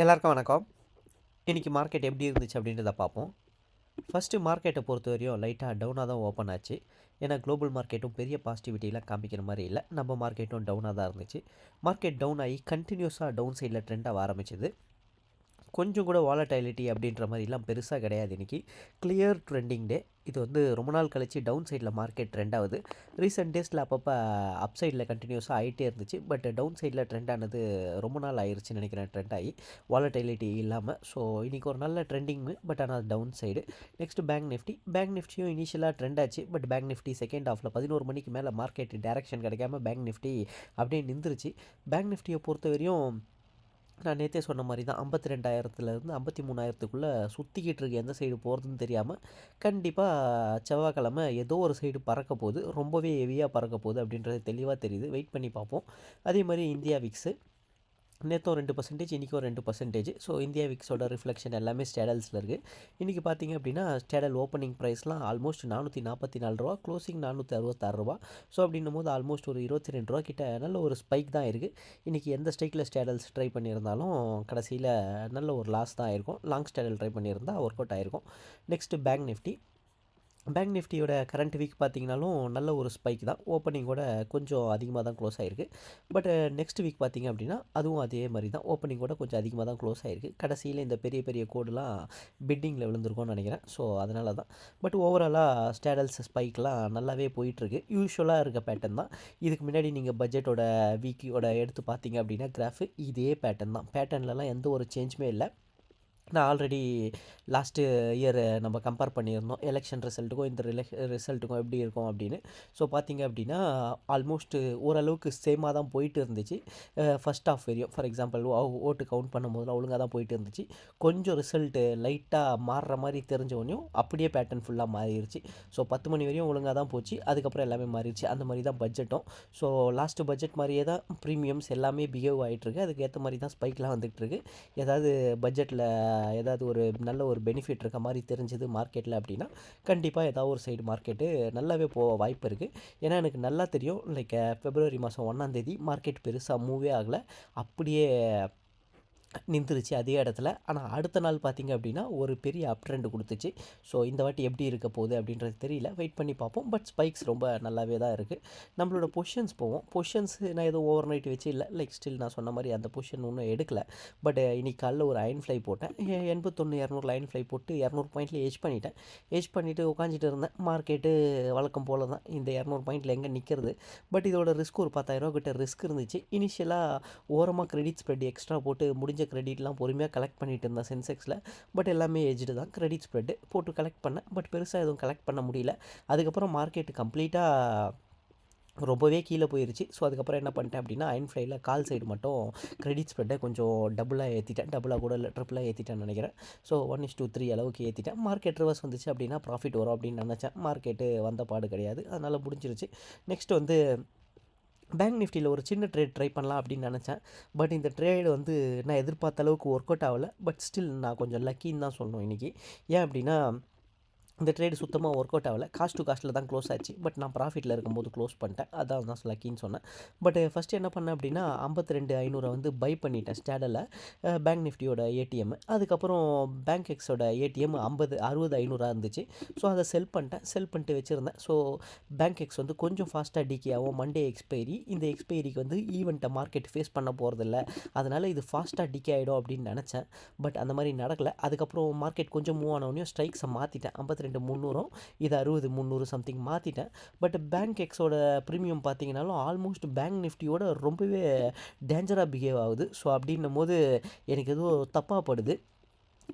எல்லாருக்கும் வணக்கம். இன்றைக்கி மார்க்கெட் எப்படி இருந்துச்சு அப்படின்றத பார்ப்போம். ஃபஸ்ட்டு மார்க்கெட்டை பொறுத்த வரையும் லைட்டாக டவுனாக தான் ஓப்பன் ஆச்சு. ஏன்னா குளோபல் மார்க்கெட்டும் பெரிய பாசிட்டிவிட்டிலாம் காமிக்கிற மாதிரி இல்லை. நம்ம மார்க்கெட்டும் டவுனாக தான் இருந்துச்சு. மார்க்கெட் டவுன் ஆகி கண்டினியூஸாக டவுன் சைடில் ட்ரெண்டாக ஆரம்பிச்சது. கொஞ்சம் கூட வாலட்டைலிட்டி அப்படின்ற மாதிரிலாம் பெருசாக கிடையாது இன்றைக்கி கிளியர் ட்ரெண்டிங் டே இது வந்து ரொம்ப நாள் கழிச்சு டவுன் சைடில் மார்க்கெட் ட்ரெண்ட் ஆகுது. ரீசெண்ட் டேஸில் அப்பப்போ அப் சைடில் கண்டினியூஸாக ஆகிட்டே இருந்துச்சு. பட் டவுன் சைடில் ட்ரெண்ட் ஆனது ரொம்ப நாள் ஆயிடுச்சுன்னு நினைக்கிறேன். ட்ரெண்ட் ஆகி வாலட்டைலிட்டி இல்லாமல் ஸோ இன்றைக்கி ஒரு நல்ல ட்ரெண்டிங் பட் ஆனால் down side next bank Nifty bank நிஃப்டியும் இனிஷியலாக ட்ரெண்ட் ஆச்சு. பட் பேங்க் நிஃப்டி செகண்ட் ஹாஃபில் பதினோரு மணிக்கு மேலே மார்க்கெட் டேரக்ஷன் கிடைக்காம பேங்க் நிஃப்டி அப்படியே நின்றுச்சு. பேங்க் நிஃப்டியை பொறுத்த வரையும் நான் நேற்றே சொன்ன மாதிரி தான் ஐம்பத்தி ரெண்டாயிரத்துலேருந்து ஐம்பத்தி மூணாயிரத்துக்குள்ளே சுற்றிக்கிட்டு இருக்கு எந்த சைடு போகிறதுன்னு தெரியாமல் கண்டிப்பாக செவ்வாய்க்கிழமை ஏதோ ஒரு சைடு பறக்க போகுது. ரொம்பவே ஹெவியாக பறக்க போகுது அப்படின்றது தெளிவாக தெரியுது. வெயிட் பண்ணி பார்ப்போம். அதே மாதிரி இந்தியா விக்ஸு நேற்றும் ரெண்டு பர்சன்டேஜ் இன்றைக்கும் ரெண்டு பர்சன்டேஜ் ஸோ இந்தியா விக்ஸோட ரிஃப்ளெக்ஷன் எல்லாமே ஸ்டேடல்ஸில் இருக்குது இன்றைக்கி பார்த்தீங்க அப்படின்னா ஸ்டேடல் ஓப்பனிங் ப்ரைஸ்லாம் ஆல்மோஸ்ட் நானூற்றி நாற்பத்தி நாலு ரூபா க்ளோசிங் நானூற்றி அறுபத்தாறு ரூபா. ஸோ அப்படின்னும் போது ஆல்மோஸ்ட் ஒரு இருபத்தி ரெண்டு ரூபா கிட்ட நல்ல ஒரு ஸ்பைக் தான் இருக்குது இன்றைக்கி எந்த ஸ்டைக்கில் ஸ்டேடல்ஸ் ட்ரை பண்ணியிருந்தாலும் கடைசியில் நல்ல ஒரு லாஸ் தான் ஆயிருக்கும். லாங் ஸ்டேடல் ட்ரை பண்ணியிருந்தால் ஒர்க் அவுட் ஆயிருக்கும். நெக்ஸ்ட்டு பேங்க் நிஃப்டி பேங்க் நிஃப்டியோட கரண்ட் வீக் பார்த்தீங்கனாலும் நல்ல ஒரு ஸ்பைக் தான். ஓப்பனிங்கோட கொஞ்சம் அதிகமாக தான் க்ளோஸ் ஆகிருக்கு பட் நெக்ஸ்ட் வீக் பார்த்தீங்க அப்படின்னா அதுவும் அதே மாதிரி தான். ஓப்பனிங்கோட கொஞ்சம் அதிகமாக தான் க்ளோஸ் ஆகிருக்கு கடைசியில் இந்த பெரிய பெரிய கோடெலாம் பிட்டிங்கில் விழுந்திருக்கோம்னு நினைக்கிறேன். ஸோ அதனால தான். பட் ஓவராலாக ஸ்டேடல்ஸ் ஸ்பைக்லாம் நல்லாவே போயிட்டுருக்கு. யூஸ்வலாக இருக்க பேட்டர்ன் தான். இதுக்கு முன்னாடி நீங்கள் பட்ஜெட்டோட வீக்கியோட எடுத்து பார்த்தீங்க அப்படின்னா கிராஃபு இதே பேட்டர்ன் தான். பேட்டர்ன்லலாம் எந்த ஒரு சேஞ்சுமே இல்லை. நான் ஆல்ரெடி லாஸ்ட்டு இயர் நம்ம கம்பேர் பண்ணியிருந்தோம். எலெக்ஷன் ரிசல்ட்டுக்கும் இந்த ரிலே ரிசல்ட்டுக்கும் எப்படி இருக்கும் அப்படின்னு. ஸோ பார்த்தீங்க அப்படின்னா ஆல்மோஸ்ட் ஓரளவுக்கு சேமாக தான் போயிட்டு இருந்துச்சு. ஃபஸ்ட் ஆஃப் வரையும். ஃபார் எக்ஸாம்பிள் ஓட்டு கவுண்ட் பண்ணும் போதெல்லாம் ஒழுங்காக தான் போயிட்டு இருந்துச்சு. கொஞ்சம் ரிசல்ட்டு லைட்டாக மாறுற மாதிரி தெரிஞ்சவனையும் அப்படியே பேட்டர்ன் ஃபுல்லாக மாறிடுச்சு ஸோ பத்து மணி வரையும் ஒழுங்காக தான் போச்சு. அதுக்கப்புறம் எல்லாமே மாறிடுச்சு அந்த மாதிரி தான் பட்ஜெட்டும் ஸோ லாஸ்ட்டு பட்ஜெட் மாதிரியே தான் ப்ரீமியம்ஸ் எல்லாமே பிஹேவ் ஆகிட்டுருக்கு அதுக்கேற்ற மாதிரி தான் ஸ்பைக்லாம் வந்துகிட்ருக்கு ஏதாவது பட்ஜெட்டில் ஏதாவது ஒரு நல்ல ஒரு பெனிஃபிட் இருக்க மாதிரி தெரிஞ்சது மார்க்கெட்டில் அப்படின்னா கண்டிப்பாக ஏதாவது ஒரு சைடு மார்க்கெட்டு நல்லாவே போக வாய்ப்பு இருக்குது ஏன்னா எனக்கு நல்லா தெரியும். லைக் ஃபெப்ரவரி மாதம் ஒன்றாந்தேதி மார்க்கெட் பெருசாக மூவே ஆகலை. அப்படியே நின்றுச்சு அதே இடத்துல. ஆனால் அடுத்த நாள் பார்த்திங்க அப்படின்னா ஒரு பெரிய அப் ட்ரெண்ட் கொடுத்துச்சு. ஸோ இந்த வாட்டி எப்படி இருக்க போகுது அப்படின்றது தெரியல. வெயிட் பண்ணி பார்ப்போம். பட் ஸ்பைக்ஸ் ரொம்ப நல்லாவே தான் இருக்குது நம்மளோட பொஷன்ஸ் போவோம். பொஷன்ஸ் நான் எதுவும் ஓவர் நைட் வச்சு இல்லை. லைக் ஸ்டில் நான் சொன்ன மாதிரி அந்த பொஷன் ஒன்றும் எடுக்கல. பட் இன்னைக்கு காலைல ஒரு அயன் ஃப்ளை போட்டேன். எண்பத்தொன்று இரநூறு அயன் ஃப்ளை போட்டு இரநூறு பாயிண்ட்டில் ஏஜ் பண்ணிட்டேன். ஏஜ் பண்ணிவிட்டு உட்காந்துட்டு இருந்தேன். மார்க்கெட்டு வழக்கம் போல தான். இந்த இரநூறு பாயிண்டில் எங்கே நிற்கிறது பட் இதோட ரிஸ்க் ஒரு பத்தாயிரரூவா கிட்ட ரிஸ்க் இருந்துச்சு. இனிஷியலாக ஓரமாக கிரெடிட் ஸ்ப்ரெட் எக்ஸ்ட்ரா போட்டு முடிஞ்ச கிரெடிட்லாம் பொறுமையாக கலெக்ட் பண்ணிட்டு இருந்தேன் சென்செக்ஸில் பட் எல்லாமே ஏஜ்டு தான். கிரெடிட் ஸ்ப்ரெட்டு போட்டு கலெக்ட் பண்ணேன். பட் பெருசாக எதுவும் கலெக்ட் பண்ண முடியல. அதுக்கப்புறம் மார்க்கெட்டு கம்ப்ளீட்டாக ரொம்பவே கீழே போயிருச்சு. ஸோ அதுக்கப்புறம் என்ன பண்ணிட்டேன் அப்படின்னா அயன் ஃப்ளைல கால் சைடு மட்டும் கிரெடிட் ஸ்ப்ரெட்டை கொஞ்சம் டபுளாக ஏற்றிட்டேன் டபுளாக கூட இல்லை ட்ரிப்பிளாக ஏற்றிட்டேன்னு நினைக்கிறேன். So one is to three அளவுக்கு ஏற்றிட்டேன் மார்க்கெட் ரிவர்ஸ் வந்துச்சு அப்படின்னா ப்ராஃபிட் வரும் அப்படின்னு நினச்சேன். மார்க்கெட்டு வந்த பாடு கிடையாது. அதனால் முடிஞ்சிருச்சு. நெக்ஸ்ட் வந்து பேங்க் நிஃப்டியில் ஒரு சின்ன ட்ரேட் ட்ரை பண்ணலாம் அப்படின்னு நினச்சேன். பட் இந்த ட்ரேடு வந்து நான் எதிர்பார்த்த அளவுக்கு ஒர்க் அவுட் ஆகலை. பட் ஸ்டில் நான் கொஞ்சம் லக்கின்னு தான் சொல்லணும் இன்றைக்கி ஏன் அப்படின்னா இந்த ட்ரேடு சுத்தமாக ஒர்க் அவுட் ஆகலை. காஸ்ட் டு காஸ்ட்டில் தான் க்ளோஸ் ஆச்சு. பட் நான் ப்ராஃபிட்டில் இருக்கும்போது க்ளோஸ் பண்ணிட்டேன். அதான் தான் லக்கின்னு சொன்னேன். பட் ஃபஸ்ட்டு என்ன பண்ணேன் அப்படின்னா ஐம்பத்தி ரெண்டு ஐநூறை வந்து பை பண்ணிட்டேன். ஸ்டேடலில் பேங்க் நிஃப்டியோட ஏடிஎம் அதுக்கப்புறம் பேங்க் எக்ஸோட ஏடிஎம் ஐம்பது அறுபது ஐநூறாக இருந்துச்சு. ஸோ அதை செல் பண்ணிட்டேன். செல் பண்ணிட்டு வச்சுருந்தேன். ஸோ பேங்க் எக்ஸ் வந்து கொஞ்சம் ஃபாஸ்ட்டாக டிகே ஆகும். மண்டே எக்ஸ்பைரி இந்த எக்ஸ்பைரிக்கு வந்து ஈவெண்ட்டை மார்க்கெட் ஃபேஸ் பண்ண போகிறதில்ல அதனால் இது ஃபாஸ்ட்டாக டிகே ஆகிடும் அப்படின்னு நினச்சேன். பட் அந்த மாதிரி நடக்கலை. அதுக்கப்புறம் மார்க்கெட் கொஞ்சம் மூவ் ஆனவனையும் ஸ்ட்ரைக்ஸை மாற்றிட்டேன் ஐம்பத்தி ரெண்டு முந்நூறும் இது அறுபது முந்நூறு சம்திங் மாற்றிட்டேன் பட் பேங்க் எக்ஸோட ப்ரீமியம் பார்த்தீங்கன்னாலும் ஆல்மோஸ்ட் பேங்க் நிஃப்டியோட ரொம்பவே டேஞ்சராக பிஹேவ் ஆகுது. ஸோ அப்படின்னும் போது எனக்கு ஏதோ தப்பாக படுது.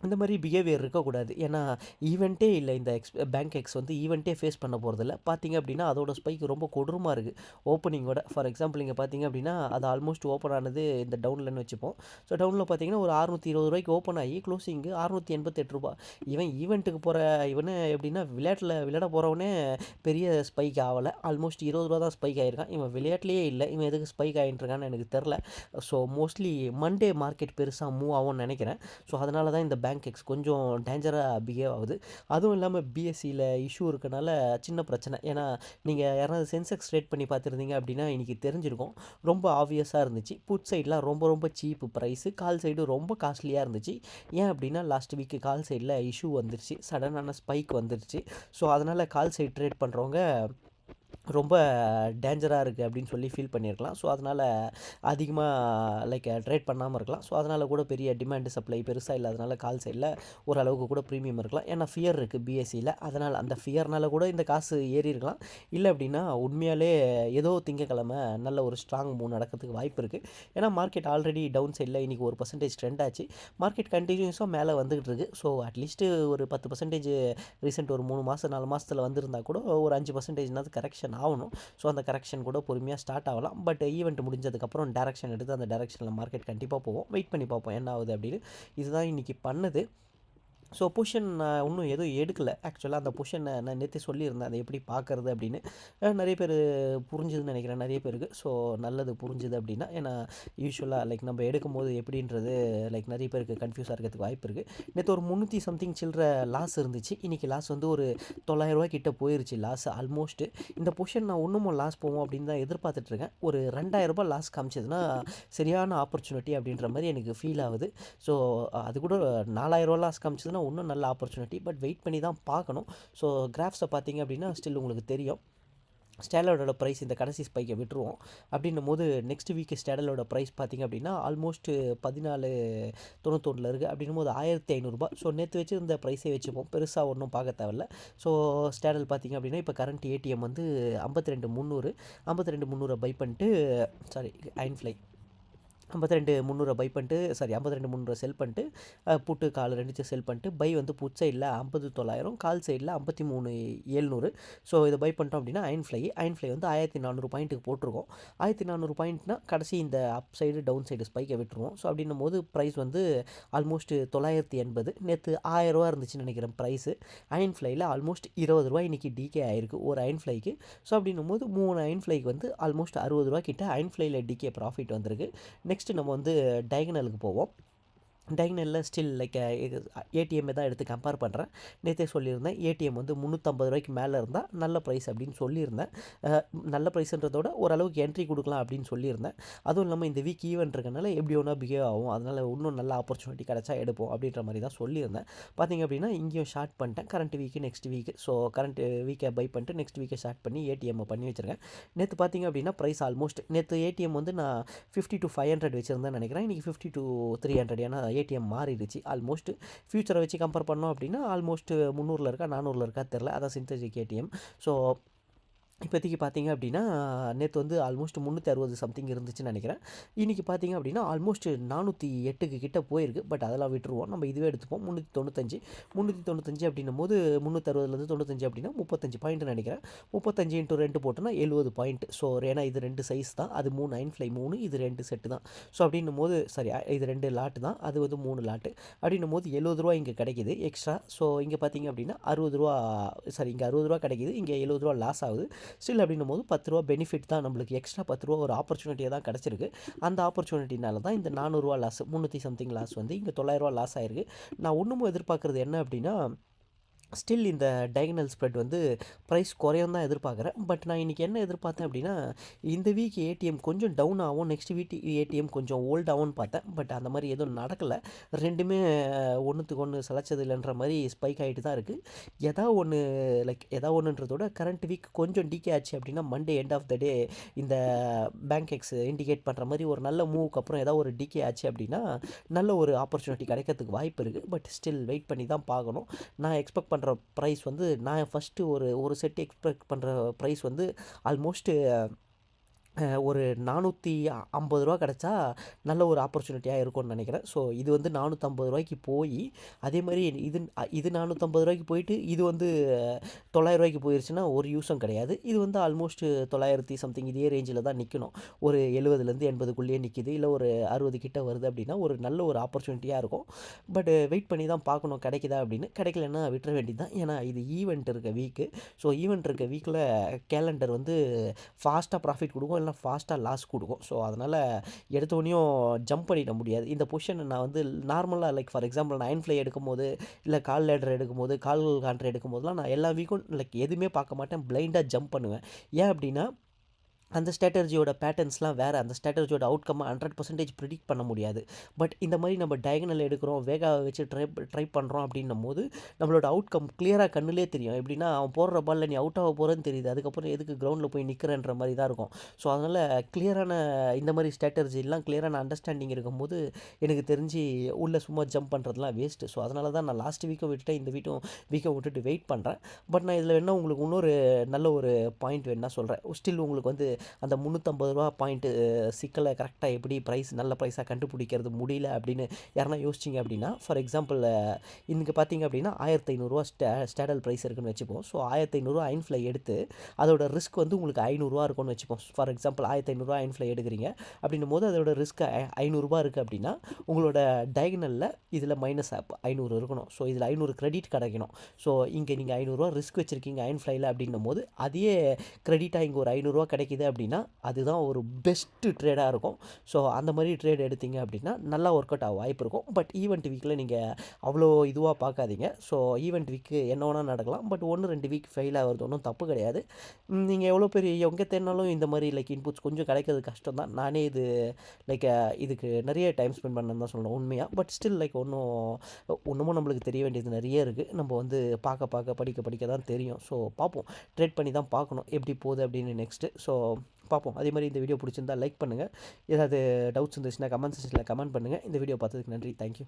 இந்த மாதிரி பிஹேவியர் இருக்கக்கூடாது. ஏன்னா ஈவெண்ட்டே இல்லை இந்த எக்ஸ் பேங்க் எக்ஸ் வந்து ஈவெண்ட்டே ஃபேஸ் பண்ண போகிறதில்ல பார்த்தீங்க அப்படின்னா அதோட ஸ்பைக் ரொம்ப கொடூரமாக இருக்குது ஓப்பனிங்கோட ஃபார் எக்ஸாம்பிள் இங்கே பார்த்தீங்க அப்படின்னா அது ஆல்மோஸ்ட் ஓப்பன் ஆனது இந்த டவுன்லன்னு வச்சுப்போம். ஸோ டவுனில் பார்த்தீங்கன்னா ஒரு அறுநூற்றி இருபது ரூபாய்க்கு ஓப்பன் ஆகி க்ளோசிங்கு அறுநூற்றி எண்பத்தெட்டு ரூபா. இவன் ஈவெண்ட்டுக்கு போகிற இவனே எப்படின்னா விளையாட்டில் விளையாட போகிறவனே பெரிய ஸ்பைக் ஆகலை. ஆல்மோஸ்ட் இருபது ரூபா தான் ஸ்பைக் ஆகிருக்கான் இவன் விளையாட்லேயே இல்லை. இவன் எதுக்கு ஸ்பைக் ஆகிட்டுருக்கான்னு எனக்கு தெரில. ஸோ மோஸ்ட்லி மண்டே மார்க்கெட் பெருசாக மூவ் ஆகும்னு நினைக்கிறேன். ஸோ அதனால தான் இந்த பேங்க் எக்ஸ் கொஞ்சம் டேஞ்சராக பிஹேவ் ஆகுது. அதுவும் இல்லாமல் பிஎஸ்சியில் இஷ்யூ இருக்கனால சின்ன பிரச்சனை. ஏன்னா நீங்கள் யாராவது சென்செக்ஸ் ரேட் பண்ணி பார்த்துருந்தீங்க அப்படின்னா இன்றைக்கி தெரிஞ்சிருக்கும். ரொம்ப ஆப்வியஸாக இருந்துச்சு. புட் சைட்லாம் ரொம்ப ரொம்ப சீப்பு ப்ரைஸு கால் சைடு ரொம்ப காஸ்ட்லியாக இருந்துச்சு. ஏன் அப்படின்னா லாஸ்ட் வீக்கு கால் சைடில் இஷ்யூ வந்துருச்சு. சடனான ஸ்பைக் வந்துருச்சு. ஸோ அதனால் கால் சைடு ட்ரேட் பண்ணுறவங்க ரொம்ப டேஞ்சராக இருக்குது அப்படின்னு சொல்லி ஃபீல் பண்ணியிருக்கலாம் ஸோ அதனால் அதிகமாக லைக் ட்ரேட் பண்ணாமல் இருக்கலாம். ஸோ அதனால் கூட பெரிய டிமாண்டு சப்ளை பெருசாக இல்லாதனால கால் சைடில் ஓரளவுக்கு கூட ப்ரீமியம் இருக்கலாம். ஏன்னா ஃபியர் இருக்குது பிஎஸ்சியில் அதனால் அந்த ஃபியர்னால் கூட இந்த காசு ஏறி இருக்கலாம். இல்லை அப்படின்னா உண்மையாலே ஏதோ திங்கக்கிழமை நல்ல ஒரு ஸ்ட்ராங் மூவ் நடக்கிறதுக்கு வாய்ப்பு இருக்குது ஏன்னா மார்க்கெட் ஆல்ரெடி டவுன் சைடில் இன்றைக்கி ஒரு பர்சன்டேஜ் ட்ரெண்ட் ஆச்சு. மார்க்கெட் கண்டினியூஸாக மேலே வந்துகிட்டு இருக்கு. ஸோ அட்லீஸ்ட்டு ஒரு பத்து பர்சன்டேஜ் ரீசெண்ட் ஒரு மூணு மாதம் நாலு மாதத்தில் வந்திருந்தால் கூட ஒரு அஞ்சு பர்சன்டேஜ்னாவது கரெக்ஷன் ஆகணும். ஸோ அந்த கரெக்ஷன் கூட பொறுமையாக ஸ்டார்ட் ஆகலாம். பட் ஈவெண்ட் முடிஞ்சதுக்கப்புறம் டேரக்ஷன் எடுத்து அந்த டேரக்ஷனில் மார்க்கெட் கண்டிப்பாக போவோம். வெயிட் பண்ணி பார்ப்போம். என்ன ஆகுது அப்படின்னு. இதுதான் இன்றைக்கி பண்ணுது. ஸோ பொஷன் நான் இன்னும் எதுவும் எடுக்கலை. ஆக்சுவலாக அந்த பொஷனை நான் நேற்று சொல்லியிருந்தேன். அதை எப்படி பார்க்குறது அப்படின்னு. நிறைய பேர் புரிஞ்சுதுன்னு நினைக்கிறேன் நிறைய பேருக்கு. ஸோ நல்லது புரிஞ்சுது அப்படின்னா ஏன்னா யூஸ்வலாக லைக் நம்ம எடுக்கும்போது எப்படின்றது லைக் நிறைய பேருக்கு கன்ஃபியூஸாக இருக்கிறதுக்கு வாய்ப்பு இருக்குது நேற்று ஒரு முந்நூற்றி சம்திங் சில்லற லாஸ் இருந்துச்சு. இன்றைக்கி லாஸ் வந்து ஒரு தொள்ளாயிரரூவா கிட்டே போயிருச்சு லாஸ் ஆல்மோஸ்ட்டு இந்த பொஷன் நான் இன்னமும் லாஸ் போவோம் அப்படின்னு தான் எதிர்பார்த்துட்ருக்கேன் ஒரு ரெண்டாயிரரூபா லாஸ் காமிச்சதுன்னா சரியான ஆப்பர்ச்சுனிட்டி அப்படின்ற மாதிரி எனக்கு ஃபீல் ஆகுது. ஸோ அது கூட நாலாயிரரூவா லாஸ் காமிச்சதுன்னா இன்னும் நல்ல ஆப்பர்ச்சுனிட்டி பட் வெயிட் பண்ணி தான் பார்க்கணும். ஸோ கிராஃப்ஸை பார்த்தீங்க அப்படின்னா ஸ்டில் உங்களுக்கு தெரியும். ஸ்டேலோட ப்ரைஸ் இந்த கடைசி ஸ்பைக்கை விட்டுருவோம். அப்படின்னும் போது நெக்ஸ்ட் வீக் ஸ்டேடலோட ப்ரைஸ் பார்த்திங்க அப்படின்னா ஆல்மோஸ்ட் பதினாலு தொண்ணூத்தொன்னில் இருக்குது அப்படின்னும் போது ஆயிரத்தி ஐநூறுரூபா ஸோ நேற்று வச்சுருந்த ப்ரைஸே வச்சுப்போம். பெருசாக ஒன்றும் பார்க்க தேவையில்ல. ஸோ ஸ்டேடல் பார்த்திங்க அப்படின்னா இப்போ கரண்ட் ஏடிஎம் வந்து ஐம்பத்தி ரெண்டு முந்நூறு. ஐம்பத்தி ரெண்டு முந்நூறை பை பண்ணிட்டு சாரி அயன்ஃப்ளை ஐம்பத்தி ரெண்டு முந்நூறு பை பண்ணிட்டு சாரி ஐம்பத்தி ரெண்டு முந்நூறு செல் பண்ணிட்டு புட்டு கால் ரெண்டுத்தையும் செல் பண்ணிட்டு பை வந்து புட் சைடில் ஐம்பது தொள்ளாயிரம் கால் சைடில் ஐம்பத்தி மூணு ஏழ்நூறு ஸோ இதை பை பண்ணிட்டோம் அப்படின்னா அயன் ஃப்ளை அயன் ஃப்ளை வந்து ஆயிரத்தி நானூறு பாயிண்ட்டுக்கு போட்டிருக்கோம். ஆயிரத்தி நானூறு பாயிண்ட்னா கடைசி இந்த அப் சைடு டவுன் சைடு ஸ்பைக்கை விட்டுருவோம். ஸோ அப்படின்னும் போது ப்ரைஸ் வந்து ஆல்மோஸ்ட் தொள்ளாயிரத்தி எண்பது. நேற்று ஆயிரரூவா இருந்துச்சுன்னு நினைக்கிறேன் ப்ரைஸு அயன் ஃப்ளையில் ஆல்மோஸ்ட் இருபது ரூபா இன்றைக்கி டிகே ஆயிருக்கு ஒரு அயன் ஃப்ளைக்கு ஸோ அப்படின்னும் போது மூணு அயன் ஃப்ளைக்கு வந்து ஆல்மோஸ்ட் அறுபது ரூபா கிட்ட அயன் ஃப்ளையில் டிகே ப்ராஃபிட் வந்திருக்கு. நெக்ஸ்ட் நம்ம வந்து டைகனலுக்கு போவோம். டைகனலில் ஸ்டில் லைக் ஏடிஎம்மை தான் எடுத்து கம்பேர் பண்ணுறேன் நேற்றே சொல்லியிருந்தேன் ஏடிஎம் வந்து முந்நூற்றம்பது ரூபாய்க்கு மேலே இருந்தால் நல்ல ப்ரைஸ் அப்படின்னு சொல்லியிருந்தேன். நல்ல ப்ரைஸ்ன்றதோட ஓரளவுக்கு என்ட்ரி கொடுக்கலாம் அப்படின்னு சொல்லியிருந்தேன். அதுவும் இல்லாமல் இந்த வீக் ஈவெண்ட் இருக்கனால எப்படி ஒன்றா பிஹேவ் ஆகும். அதனால் இன்னும் நல்ல ஆப்பர்ச்சுனிட்டி கிடச்சா எடுப்போம் அப்படின்ற மாதிரி தான் சொல்லியிருந்தேன். பார்த்தீங்க அப்படின்னா இங்கேயும் ஷார்ட் பண்ணிட்டேன். Current week next week so current வீக்கை buy பண்ணிட்டு நெக்ஸ்ட் வீக்கை ஷார்ட் பண்ணி ஏடிஎம்மை பண்ணி வச்சிருக்கேன். நேற்று பார்த்தீங்க அப்படின்னா ப்ரைஸ் ஆல்மோஸ்ட் நேற்று ஏடிஎம் வந்து நான் ஃபிஃப்டி டு ஃபைவ் ஹண்ட்ரட் வச்சுருந்தேன் நினைக்கிறேன். இன்றைக்கி ஃபிஃப்டி டு த்ரீ ஹண்ட்ரட் ஏன்னா ஏடிஎம் மாறிடுச்சு. ஆல்மோஸ்ட் ஃபியூச்சரை வச்சு கம்பேர் பண்ணோம் அப்படின்னா ஆல்மோஸ்ட் முந்நூறில் இருக்கா நானூறில் இருக்கா தெரில அதான் சிந்தட்டிக் ஏடிஎம் ஸோ இப்போதைக்கு பார்த்தீங்க அப்படின்னா நேற்று வந்து ஆல்மோஸ்ட் முந்நூற்றி அறுபது சம்திங் இருந்துச்சுன்னு நினைக்கிறேன். இன்றைக்கி பார்த்தீங்க அப்படின்னா ஆல்மோஸ்ட் நானூற்றி எட்டுக்கு கிட்டே போயிருக்கு. பட் அதெல்லாம் விட்டுருவோம். நம்ம இதுவே எடுத்துப்போம். முந்நூற்றி தொண்ணூத்தஞ்சு. முந்நூற்றி தொண்ணூத்தஞ்சு அப்படின்னும் போது முந்நூற்றறுபதுலேருந்து தொண்ணூத்தஞ்சு அப்படின்னா முப்பத்தஞ்சு பாயிண்ட் நினைக்கிறேன். முப்பத்தஞ்சு இன்ட்டு ரெண்டு போட்டோன்னா எழுபது பாயிண்ட் ஸோ ஏன்னா இது ரெண்டு சைஸ் தான். அது மூணு நைன் ஃப்ளை மூணு இது ரெண்டு செட்டு தான். ஸோ அப்படின்னும் போது சரி இது ரெண்டு லாட்டு தான். அது வந்து மூணு லாட்டு அப்படின்னும் போது எழுபது ரூபா இங்கே கிடைக்குது எக்ஸ்ட்ரா ஸோ இங்கே பார்த்தீங்க அப்படின்னா அறுபது ரூபா சரி இங்கே அறுபது ரூபா கிடைக்கிது. இங்கே எழுபது ரூபா லாஸ் ஆகுது. ஸ்டில் அப்படின்னும் போது பத்து ரூபா பெனிஃபிட் தான் நம்மளுக்கு எக்ஸ்ட்ரா பத்து ரூபா ஒரு ஆப்பர்ச்சுனிட்டியாக தான் கிடச்சிருக்கு. அந்த ஆப்பர்ச்சுனிட்டினால தான் இந்த நானூறுரூவா லாஸ் முந்நூற்றி சம்திங் லாஸ் வந்து இங்கே தொள்ளாயிரரூவா லாஸ் ஆயிருக்கு. நான் இன்னமும் எதிர்பார்க்குறது என்ன அப்படின்னா ஸ்டில் இந்த டயகனல் ஸ்ப்ரெட் வந்து ப்ரைஸ் குறையும் தான் எதிர்பார்க்குறேன். பட் நான் இன்றைக்கி என்ன எதிர்பார்த்தேன் அப்படின்னா இந்த வீக் ஏடிஎம் கொஞ்சம் டவுன் ஆகும். நெக்ஸ்ட் வீக் ஏடிஎம் கொஞ்சம் ஓல்ட் ஆகும்னு பார்த்தேன். பட் அந்த மாதிரி எதுவும் நடக்கலை. ரெண்டுமே ஒன்றுத்துக்கு ஒன்று சளைச்சது இல்லைன்ற மாதிரி ஸ்பைக் ஆகிட்டு தான் இருக்குது எதா ஒன்று லைக் எதா ஒன்றுன்றதோட கரண்ட் வீக் கொஞ்சம் டிகே ஆச்சு அப்படின்னா Monday end of the day இந்த பேங்க் எக்ஸ் இண்டிகேட் பண்ணுற மாதிரி ஒரு நல்ல மூவுக்கு அப்புறம் ஏதாவது ஒரு டிகே ஆச்சு அப்படின்னா நல்ல ஒரு ஆப்பர்ச்சுனிட்டி கிடைக்கிறதுக்கு வாய்ப்பு இருக்குது பட் ஸ்டில் வெயிட் பண்ணி தான் பார்க்கணும். நான் எக்ஸ்பெக்ட் பண்ணுற ப்ரைஸ் வந்து நான் ஃபஸ்ட்டு ஒரு ஒரு செட் எக்ஸ்பெக்ட் பண்ணுற ப்ரைஸ் வந்து ஆல்மோஸ்ட்டு ஒரு நானூற்றி ஐம்பது ரூபா கிடச்சா நல்ல ஒரு ஆப்பர்ச்சுனிட்டியாக இருக்கும்னு நினைக்கிறேன். ஸோ இது வந்து நானூற்றம்பது ரூபாய்க்கு போய் அதே மாதிரி இது இது நானூற்றம்பது ரூபாய்க்கு போயிட்டு இது வந்து தொள்ளாயிரம் ரூபாய்க்கு போயிருச்சுன்னா ஒரு யூஸும் கிடையாது. இது வந்து ஆல்மோஸ்ட் தொள்ளாயிரத்தி சம்திங் இதே ரேஞ்சில் தான் நிற்கணும் ஒரு எழுபதுலேருந்து எண்பதுக்குள்ளேயே நிற்கிது இல்லை ஒரு அறுபது கிட்ட வருது அப்படின்னா ஒரு நல்ல ஒரு ஆப்பர்ச்சுனிட்டியாக இருக்கும். பட் வெயிட் பண்ணி தான் பார்க்கணும் கிடைக்குதா அப்படின்னு. கிடைக்கலன்னா விட்டுற வேண்டியது தான். ஏன்னா இது ஈவெண்ட் இருக்க வீக்கு ஸோ ஈவெண்ட் இருக்க வீக்கில் கேலண்டர் வந்து ஃபாஸ்ட்டாக ப்ராஃபிட் கொடுக்கும். இல்லை ஃபாஸ்ட்டாக லாஸ் கொடுக்கும். ஸோ அதனால் எடுத்தோடனையும் ஜம்ப் பண்ணிட முடியாது. இந்த பொசிஷனை நான் வந்து நார்மலாக லைக் ஃபார் எக்ஸாம்பிள் நான் ஃப்ளை எடுக்கும்போது இல்லை கால் லேடர் எடுக்கும்போது கால் கான்ட்ரு எடுக்கும்போதெல்லாம் நான் எல்லா வீக்கும் லைக் எதுவுமே பார்க்க மாட்டேன். பிளைண்டாக ஜம்ப் பண்ணுவேன். ஏன் அப்படின்னா அந்த ஸ்ட்ராட்டஜியோட பேட்டர்ன்ஸ்லாம் வேறு அந்த ஸ்ட்ராட்டஜியோட அவுட்கம் ஹண்ட்ரட் பர்சன்டேஜ் ப்ரிடிக்ட் பண்ண முடியாது. பட் இந்த மாதிரி நம்ம டயகனல் எடுக்கிறோம் வேகாவை வச்சு ட்ரை ட்ரை பண்ணுறோம் அப்படின்னும் போது நம்மளோட அவுட்கம் கிளியராக கண்ணுலே தெரியும். எப்படின்னா அவன் போடுற பாலில் நீ அவுட் ஆக போகிறேன்னு தெரியுது. அதுக்கப்புறம் எதுக்கு கிரவுண்டில் போய் நிற்கிறன்ற மாதிரி தான் இருக்கும். ஸோ அதனால் கிளியரான இந்த மாதிரி ஸ்ட்ராட்டஜிலாம் கிளியரான அண்டர்ஸ்டாண்டிங் இருக்கும்போது எனக்கு தெரிஞ்சு உள்ளே சும்மா ஜம்ப் பண்ணுறதுலாம் வேஸ்ட்டு ஸோ அதனால தான் நான் லாஸ்ட் வீக்கை விட்டுட்டு இந்த வீட்டும் வீக்கை விட்டுட்டு வெயிட் பண்ணுறேன் பட் நான் இதில் வேணால் உங்களுக்கு இன்னொரு நல்ல ஒரு பாயிண்ட் வேணா சொல்கிறேன் ஸ்டில் உங்களுக்கு வந்து அந்த முந்நூற்றம்பது ரூபா பாயிண்ட்டு சிக்கலை கரெக்டாக எப்படி ப்ரைஸ் நல்ல ப்ரைஸாக கண்டுபிடிக்கிறது முடியல அப்படின்னு யாருன்னா யோசிச்சிங்க அப்படின்னா ஃபார் எக்ஸாம்பிள் இன்றைக்கி பார்த்தீங்க அப்படின்னா ஆயிரத்தி ஐநூறுரூவா ஸ்டே ஸ்டேடல் ப்ரைஸ் இருக்குன்னு வச்சுப்போம். ஸோ ஆயிரத்தி ஐநூறுரூவா ஐன்ஃப்ளை எடுத்து அதோட ரிஸ்க் வந்து உங்களுக்கு ஐநூறுரூவா இருக்கும்னு வச்சுப்போம். ஃபார் எக்ஸாம்பிள் ஆயிரத்தி ஐநூறுரூவா அயன்ஃப்ளை எடுக்கிறீங்க. அப்படின்னும் போது அதோட ரிஸ்க் ஐநூறுரூவா இருக்குது அப்படின்னா உங்களோட டயகனலில் இதில் மைனஸ் ஐநூறு இருக்கணும். ஸோ இதில் ஐநூறு கிரெடிட் கிடைக்கணும். ஸோ இங்கே நீங்கள் ஐநூறுரூவா ரிஸ்க் வச்சுருக்கீங்க அயன்ஃப்ளையில் அப்படின்னும் போது அதே கிரெடிட்டாக இங்கே ஒரு ஐநூறுரூவா கிடைக்கிது அப்படின்னா அதுதான் ஒரு பெஸ்ட்டு ட்ரேடாக இருக்கும். ஸோ அந்த மாதிரி ட்ரேட் எடுத்தீங்க அப்படின்னா நல்லா ஒர்க் அவுட் ஆக வாய்ப்பு இருக்கும். பட் ஈவெண்ட் வீக்கில் நீங்கள் அவ்வளோ இதுவாக பார்க்காதீங்க. ஸோ ஈவெண்ட் வீக்கு என்ன வேணால் நடக்கலாம். பட் ஒன்று ரெண்டு வீக் ஃபெயில் ஆகிறது ஒன்றும் தப்பு கிடையாது. நீங்கள் எவ்வளோ பெரிய எங்கே தேடினாலும் இந்த மாதிரி லைக் இன்புட்ஸ் கொஞ்சம் கிடைக்கிறது கஷ்டம் தான். நானே இது லைக் இதுக்கு நிறைய டைம் ஸ்பெண்ட் பண்ணேன்னு தான் சொல்லணும் உண்மையாக பட் ஸ்டில் லைக் ஒன்றும் ஒன்றுமும் நம்மளுக்கு தெரிய வேண்டியது நிறைய இருக்குது நம்ம வந்து பார்க்க பார்க்க படிக்க படிக்க தான் தெரியும். ஸோ பார்ப்போம். ட்ரேட் பண்ணி தான் பார்க்கணும். எப்படி போகுது அப்படின்னு நெக்ஸ்ட்டு ஸோ பார்ப்போம். அதே மாதிரி இந்த வீடியோ பிடிச்சிருந்தா லைக் பண்ணுங்கள் ஏதாவது டவுட்ஸ் இருந்துச்சுன்னா கமெண்ட் செக்ஷனில் கமெண்ட் பண்ணுங்கள் இந்த வீடியோ பார்த்ததுக்கு நன்றி. தேங்க்யூ